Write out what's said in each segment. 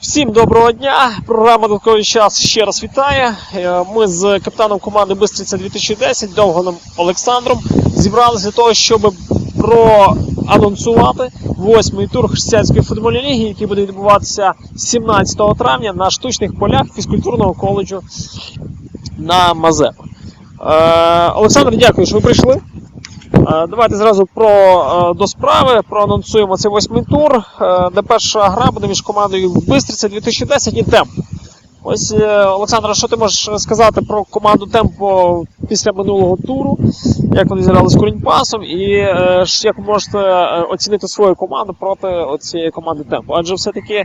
Всім доброго дня! Програма Додатковий час ще раз вітає. Е, Ми з капітаном команди Бистриця 2010 Довганом Олександром зібралися для того, щоб проанонсувати восьмий тур християнської футбольної ліги, який буде відбуватися 17 травня на штучних полях фізкультурного коледжу на Мазепа. Е, Олександр, дякую, що ви прийшли. Е, Давайте зразу про е, до справи проанонсуємо цей восьмий тур, е, де перша гра буде між командою Бистриця 2010 і Темп. Ось, е, Олександр, що ти можеш сказати про команду Темпо після минулого туру? Як вони зіграли з Куріньпасом, і як ви можете оцінити свою команду проти цієї команди Темпо? Адже все-таки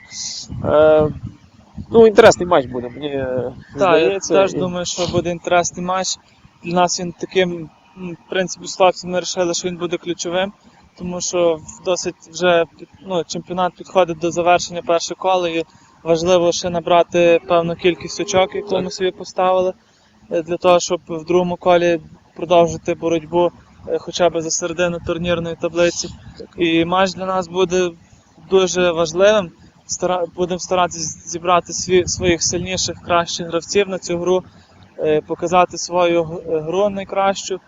ну, інтересний матч буде, мені Так, я теж І- думаю, що буде інтересний матч. Для нас він таким, в принципі, хлопцями ми вирішили, що він буде ключовим, тому що досить вже ну, чемпіонат підходить до завершення першого кола і важливо ще набрати певну кількість очок, яку ми собі поставили, е, для того, щоб в другому колі продовжити боротьбу е, хоча б за середину турнірної таблиці. І матч для нас буде дуже важливим. Стара... Будемо старатися зібрати сві... своїх сильніших, кращих гравців на цю гру, е, показати свою гру найкращу.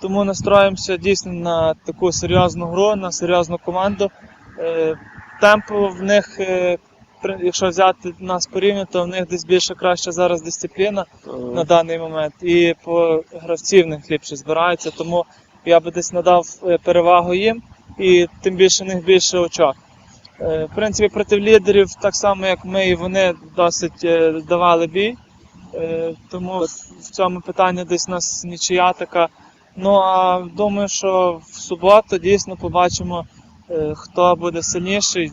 Тому настроїмося дійсно на таку серйозну гру, на серйозну команду. Е, Темпо в них, е, якщо взяти нас порівняно, то в них десь більше краща зараз дисципліна на даний момент. І по гравці в них ліпше збираються, тому я би десь надав е, перевагу їм, і тим більше в них більше очок. Е, В принципі, проти лідерів, так само як ми і вони досить е, давали бій. Е, Тому в- в цьому питанні десь у нас нічия така. Ну а думаю, що в суботу дійсно побачимо, е, хто буде сильніший.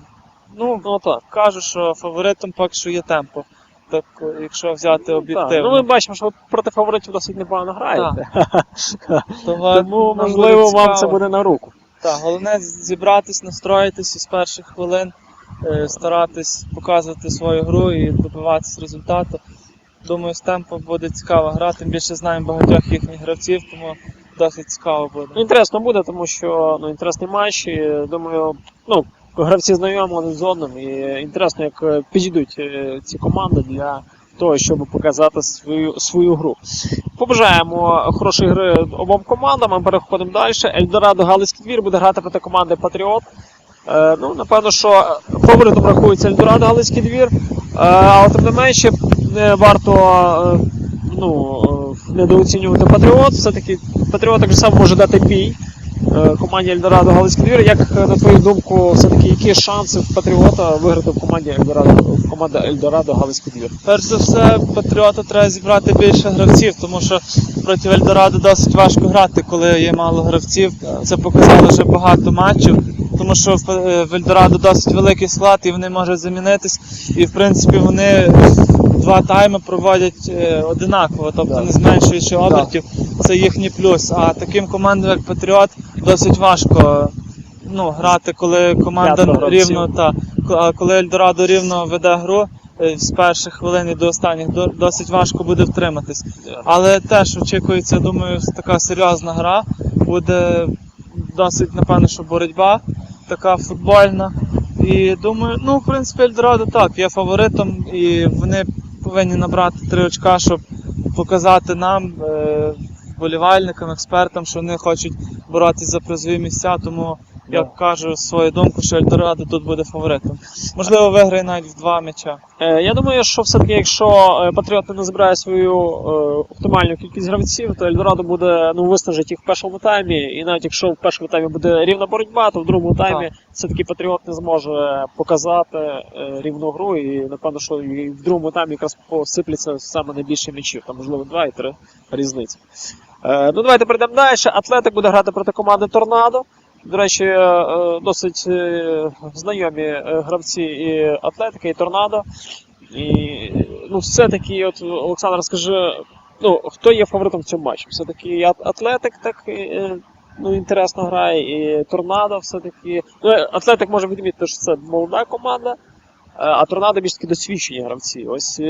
Ну, Ну так. кажу, що фаворитом поки що є темпо. Так, е, якщо взяти Так, об'єктивно. ну ми бачимо, що проти фаворитів досить непогано граєте. Тому, Тому, можливо, вам це буде на руку. Так, головне зібратись, настроїтись і з перших хвилин е, старатись показувати свою гру і добиватись результату. Думаю, з темпом буде цікава гра, тим більше знаємо багатьох їхніх гравців, тому досить цікаво буде. Ну, інтересно буде, тому що ну, інтересний матч. І, думаю, ну, гравці знайомі один з одним. І інтересно, як е, підійдуть е, ці команди для того, щоб показати свою, свою гру. Побажаємо хорошої гри обом командам. Ми переходимо далі. Ельдорадо Галицький двір буде грати проти команди Патріот. Е, ну, напевно, що фаворитом рахується Ельдорадо Галицький двір, е, але тим не менше не варто е, ну, недооцінювати Патріот. Все-таки Патріот так само може дати бій е, команді Ельдорадо Галицький двір. Як е, на твою думку, все-таки які шанси в Патріота виграти в команді Ельдорадо в команді Ельдорадо Галицький двір? Перш за все, Патріоту треба зібрати більше гравців, тому що проти Ельдорадо досить важко грати, коли є мало гравців. Це показало вже багато матчів, тому що в е, Ельдорадо досить великий склад і вони можуть замінитись. І в принципі вони два тайми проводять е, одинаково, тобто Да. не зменшуючи обертів. Це їхній плюс. А таким командам, як Патріот, досить важко ну, грати, коли команда рівно та коли Ельдорадо рівно веде гру. е, З перших хвилин і до останніх до- досить важко буде втриматись. Але теж очікується, думаю, така серйозна гра. Буде досить, напевно, що боротьба така футбольна. І думаю, ну, в принципі, Ельдорадо так, є фаворитом, і вони повинні набрати три очка, щоб показати нам, е, вболівальникам, експертам, що вони хочуть боротися за призові місця. Тому я кажу свою думку, що Ельдорадо тут буде фаворитом. Можливо, виграє навіть в два м'яча. Е, Я думаю, що все-таки, якщо е, Патріот не назбирає свою е, оптимальну кількість гравців, то Ельдорадо буде ну, виснажить їх в першому таймі. І навіть якщо в першому таймі буде рівна боротьба, то в другому таймі все-таки Патріот не зможе показати е, рівну гру. І напевно, що і в другому таймі якраз посипляться саме найбільше м'ячів, там можливо два і три різниці. Е, Ну давайте перейдемо далі. Атлетик буде грати проти команди Торнадо. До речі, е, е, досить е, знайомі гравці і Атлетика, і Торнадо. І ну, все-таки, от Олександр, скажи, ну, хто є фаворитом в цьому матчі? Все-таки Атлетик так ну, інтересно грає, і Торнадо все-таки. Ну, Атлетик може відмітити, що це молода команда, а Торнадо більш таки досвідчені гравці. Ось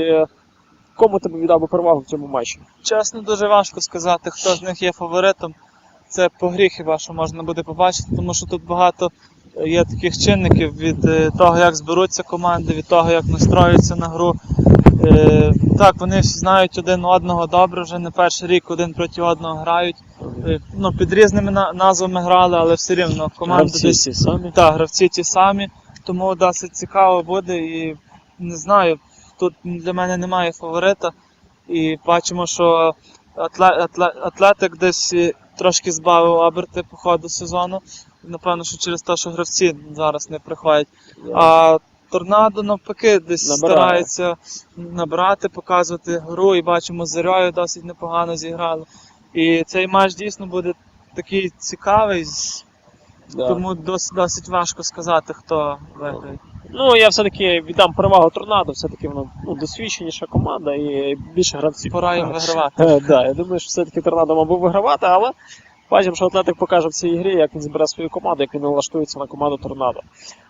кому ти б віддав би перевагу в цьому матчі? Чесно, дуже важко сказати, хто з них є фаворитом. Це по грі хіба що можна буде побачити, тому що тут багато є таких чинників від е, того, як зберуться команди, від того, як настроюються на гру. Е, Так, вони всі знають один одного добре, вже не перший рік один проти одного грають. Е, Ну, під різними назвами грали, але все рівно команди Гравці десь всі самі. так, гравці ті самі, тому досить цікаво буде і не знаю, тут для мене немає фаворита. І бачимо, що атле, атле, атлетик десь е, трошки збавив оберти по ходу сезону. Напевно, що через те, що гравці зараз не приходять. А торнадо навпаки десь Набирає. старається набирати, показувати гру, і бачимо, з Заряю досить непогано зіграли. І цей матч дійсно буде такий цікавий. Да. тому досить, досить важко сказати, хто виграє. Ну, я все-таки віддам перевагу торнадо, все-таки воно ну, досвідченіша команда і більше гравців. Пора їм вигравати. Е, да, я думаю, що все-таки торнадо мав би вигравати, але бачимо, що Атлетик покаже в цій грі, як він збере свою команду, як він налаштується на команду торнадо.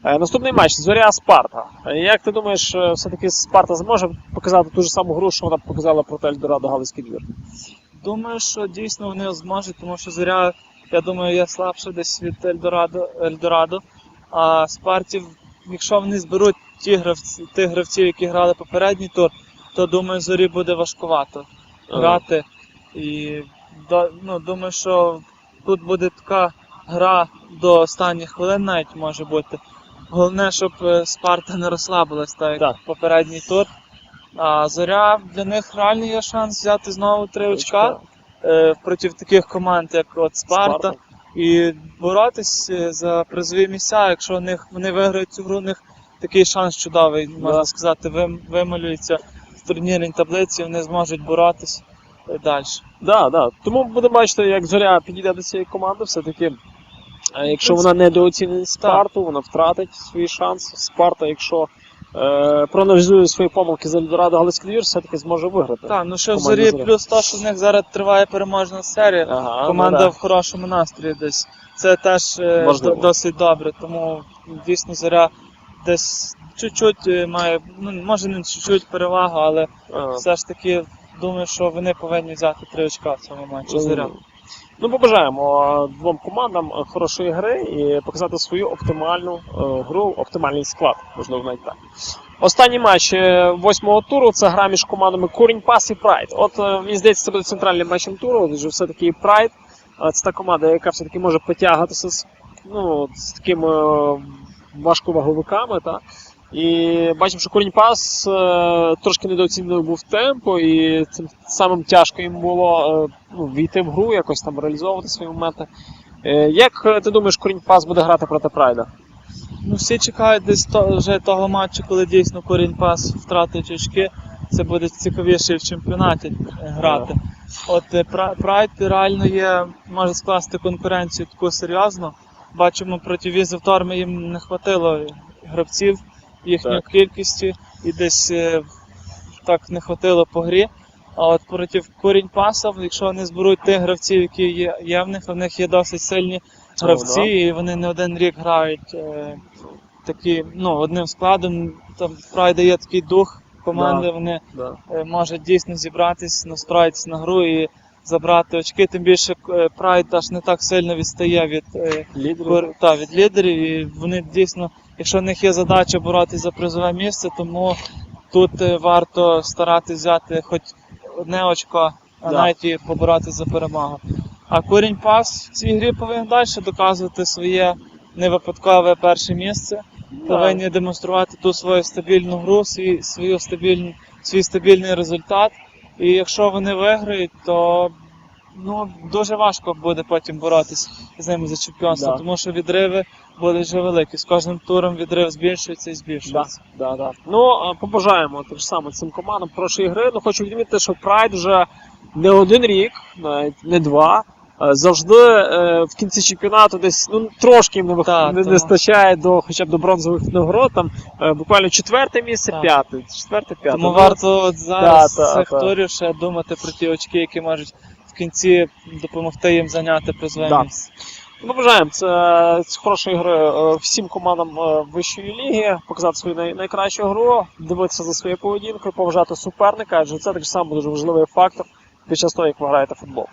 Е, наступний матч Зоря Спарта. Е, Як ти думаєш, все-таки Спарта зможе показати ту ж саму гру, що вона показала проти Ельдорадо Галицький двір? Думаю, що дійсно вони зможуть, тому що Зоря, я думаю, є слабше десь від Ельдорадо, Ельдорадо. А Спартів, якщо вони зберуть ті гравці, тих гравців, які грали попередній тур, то думаю, зорі буде важкувато грати. І ну, думаю, що тут буде така гра до останніх хвилин навіть може бути. Головне, щоб е, Спарта не розслабилась, так як Так. попередній тур. А зоря для них реально є шанс взяти знову три очка е, проти таких команд, як от Спарта, і боротись е, за призові місця. Якщо них вони виграють цю гру, у них такий шанс чудовий, можна сказати, вим, вималюється в турнірній таблиці, вони зможуть боротись е, далі. Да, да. Тому будемо бачити, як Зоря підійде до цієї команди. Все-таки, е, якщо вона недооцінить Спарту, вона втратить свій шанс. Спарта, якщо е, проаналізує свої помилки за Ельдорадо Галицький двір, все-таки зможе виграти. Так, ну що в Команда зорі, «Зоря». плюс то, що в них зараз триває переможна серія. Ага, Команда ну, да. в хорошому настрої десь. Це теж е, до- досить добре, тому дійсно зоря десь чуть-чуть е, має, ну може не чуть-чуть перевагу, але Ага. все ж таки думаю, що вони повинні взяти три очка в цьому матчі. Зоря. Ну, побажаємо е, двом командам е, хорошої гри і показати свою оптимальну е, гру, оптимальний склад, можливо, навіть так. Останній матч восьмого туру це гра між командами Курінь Пас і Прайд. От мені здається, це буде центральним матчем туру, адже все-таки Прайд це та команда, яка все-таки може потягатися з, ну, з такими важковаговиками. Та? І бачимо, що Курінь Пас е, трошки недооцінений був темпо, і цим самим тяжко їм було е, ну, війти в гру, якось там реалізовувати свої моменти. Е, як ти думаєш, Курінь Пас буде грати проти Прайда? Ну всі чекають десь то, вже того матчу, коли дійсно корінь пас втратить очки. Це буде цікавіше в чемпіонаті грати. От Прайд реально є, може скласти конкуренцію таку серйозну. Бачимо, проти Візи Торми їм не хватило гравців їхньої Так. кількості і десь е, так не хватило по грі. А от проти корінь паса, якщо вони зберуть тих гравців, які є, є в них, в них є досить сильні гравці, да. і вони не один рік грають е, такі, ну, одним складом. Там в Прайда є такий дух команди, Да. вони Да. е, можуть дійсно зібратись, настроїтися на гру і забрати очки. Тим більше е, Прайд аж не так сильно відстає від, е, Лідери. кор- та, від лідерів, і вони дійсно, якщо в них є задача боротися за призове місце, тому тут е, варто старатися взяти хоч одне очко, а Да. навіть і поборотися за перемогу. А Курінь Пас в цій грі повинен далі доказувати своє невипадкове перше місце. Повинні демонструвати ту свою стабільну гру, свій, свою стабільну, свій стабільний результат. І якщо вони виграють, то ну, дуже важко буде потім боротися з ними за чемпіонство, Да. тому що відриви будуть вже великі. З кожним туром відрив збільшується і Да, збільшується. да, да. Ну, а, побажаємо так само цим командам хорошої гри. Ну, хочу відмітити, що Прайд вже не один рік, навіть не два. Е, Завжди е, в кінці чемпіонату десь ну, трошки їм не, Так, не, не тому- до хоча б до бронзових нагород. Там е, буквально четверте місце, Так. п'яте. Четверте, п'яте. Тому Ну, варто от зараз та, та. турів ще думати про ті очки, які можуть в кінці допомогти їм зайняти призове Да. місце. Ну, бажаємо це з хорошої гри всім командам вищої ліги, показати свою най- найкращу гру, дивитися за своєю поведінкою, поважати суперника, адже це так само дуже важливий фактор під час того, як ви граєте в футбол.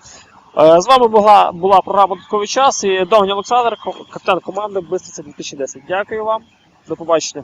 Е, З вами була, була програма Додатковий час і Довгий Олександр, капітан команди Бистриця 2010. Дякую вам. До побачення.